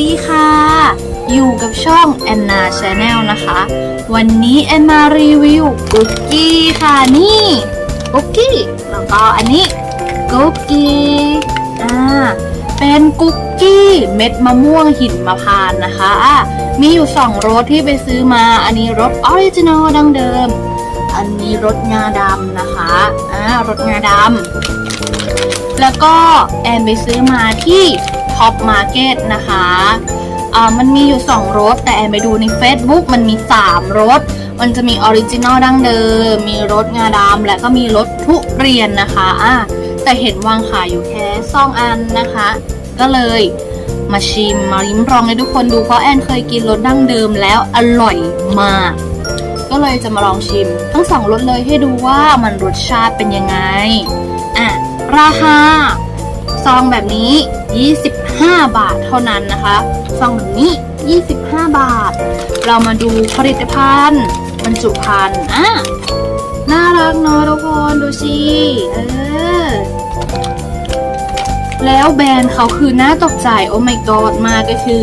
ดีค่ะ อยู่กับช่องแอนนาชาแนลนะคะ วันนี้แอนมารีวิวกุกกี้ค่ะนี่กุกกี้แล้วก็อันนี้กุกกี้อ่าเป็นกุกกี้เม็ดมะม่วงหินมะพร้านนะคะอะมีอยู่สองรสที่ไปซื้อมา อันนี้รสออริจินอลดังเดิม อันนี้รสงาดำนะคะอ่ารสงาดำแล้วก็แอนไปซื้อมาที่ ท็อปมาร์เก็ตนะคะอ่ามันมีอยู่ 2รสแต่แอนไปดูใน Facebook มันมี 3รสมันจะมีออริจินอลดั้งเดิม มีรสงาดำและก็มีรสทุเรียนนะคะอะแต่เห็นวางขายอยู่แค่สองอันนะคะ ก็เลยมาชิมมาลิ้มลองให้ทุกคนดูเพราะแอนเคยกินรสดั้งเดิมแล้วอร่อยมาก ก็เลยจะมาลองชิม ทั้งสองรสเลยให้ดูว่ามันรสชาติเป็นยังไงอะราคาซองแบบนี้ 25 บาทเท่านั้นนะคะซองแบบนี้ 25 บาท เรามาดูผลิตภัณฑ์บรรจุภัณฑ์อะน่ารักเนาะทุกคนดูสิเออแล้วแบรนด์เขาคือน่าตกใจ โอ้ my god มากก็คือ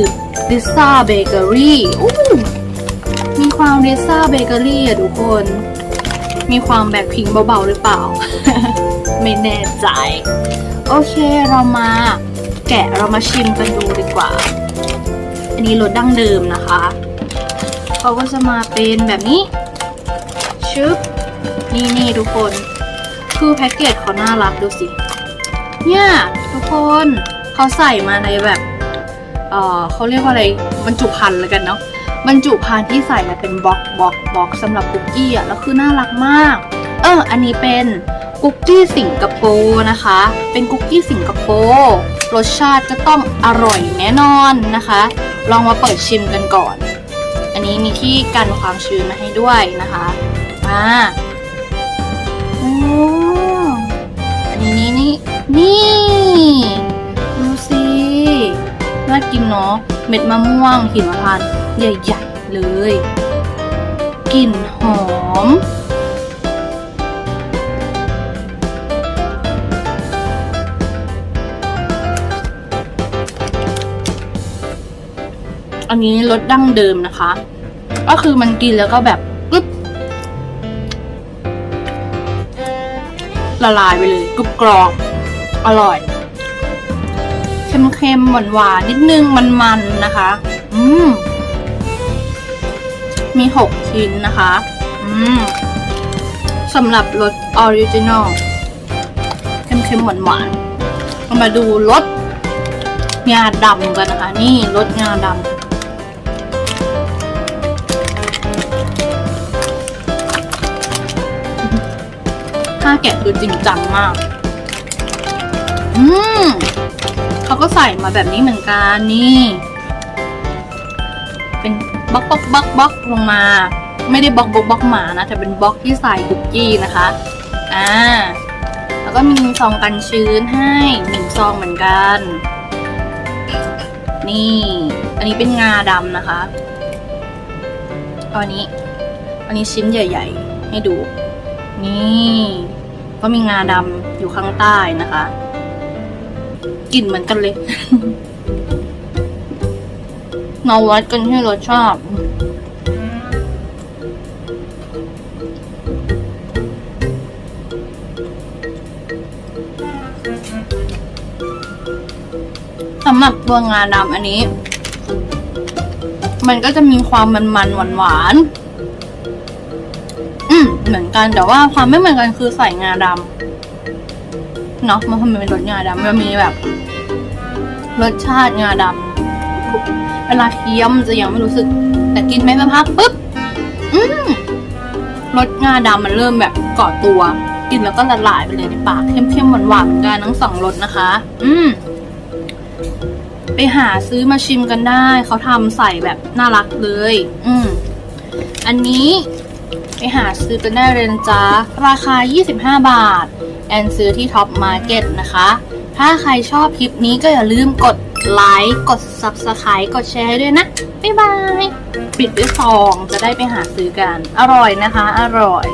Lisa Bakery อู้มีความ Lisa Bakery อะทุกคน มีความแบกพิงเบาๆหรือเปล่า ไม่แน่ใจ โอเคเรามา แกะเรามาชิมกันดูดีกว่า อันนี้รสดั้งเดิมนะคะเขาก็จะมาเป็นแบบนี้ ชึบ นี่นี่ทุกคน คือแพ็กเกจเขาน่ารักดูสิ เนี่ย ทุกคนเขาใส่มาในแบบ เออเขาเรียกว่าอะไร บรรจุภัณฑ์แล้วกันเนาะ บรรจุภัณฑ์ที่ใส่มาเป็นบล็อกบล็อกบล็อกสำหรับคุกกี้อะ แล้วคือน่ารักมาก เออ อันนี้เป็น คุกกี้สิงคโปร์นะคะ เป็นคุกกี้สิงคโปร์รสชาติจะต้องอร่อยแน่นอนนะคะ ลองมาเปิดชิมกันก่อน อันนี้มีที่กันความชื้นมาให้ด้วยนะคะอ่าอ้อันนี้นี่นี่นี่ ดูสิน่ากินเนาะเม็ดมะม่วงหินมะพร้านต์ใหญ่ ๆ เลยกลิ่นหอม อันนี้รสดั้งเดิมนะคะ ก็คือมันกินแล้วก็แบบกรึบละลายไปเลยกรุบกรอบอร่อยเค็มๆหวานๆนิดนึงมันๆนะคะ อืมมีหกชิ้นนะคะ อืมสำหรับรสออริจินอลเค็มๆหวานๆมาดูรสงาดำกันนะคะ นี่รสงาดำาแกะคือจริงจังมาก อืมเขาก็ใส่มาแบบนี้เหมือนกันนี่ เป็นบล็อกบล็อกบล็อกบล็อกลงมา ไม่ได้บล็อกบล็อกบล็อกหมานะแต่เป็นบล็อกที่ใส่คุกกี้นะคะ อ่า แล้วก็มีซองกันชื้นให้หนึ่งซองเหมือนกัน นี่ อันนี้เป็นงาดำนะคะอาอันนี้ อันนี้ชิ้นใหญ่ ๆ ให้ดู นี่ ก็มีงาดำอยู่ข้างใต้นะคะกลิ่นเหมือนกันเลยมาวัดกันที่รสชาติสำหรับตัวงาดำอันนี้ มันก็จะมีความมันๆหวานๆ เหมือนกัน แต่ว่าความไม่เหมือนกันคือใส่งาดำเนาะมันทำไมเป็นรสงาดำมันมีแบบ รสชาติงาดำเวลาเคี้ยวมันจะยังไม่รู้สึก แต่กินไปสักพักปุ๊บอืมรสงาดำมันเริ่มแบบเกาะตัว กินแล้วก็ละลายไปเลยในปากเข้มๆหวานๆเหมือนกันทั้งสองรสนะคะ อืมไปหาซื้อมาชิมกันได้ เขาทำใส่แบบน่ารักเลย อืม อันนี้ ไปหาซื้อกันได้เลยนะจ๊ะ ราคา 25 บาท แอนซื้อที่ท็อปมาร์เก็ตนะคะ ถ้าใครชอบคลิปนี้ก็อย่าลืมกดไลค์ กด Subscribe กดแชร์ให้ด้วยนะ บ๊ายบาย ปิดด้วยซองจะได้ไปหาซื้อกัน อร่อยนะคะ อร่อย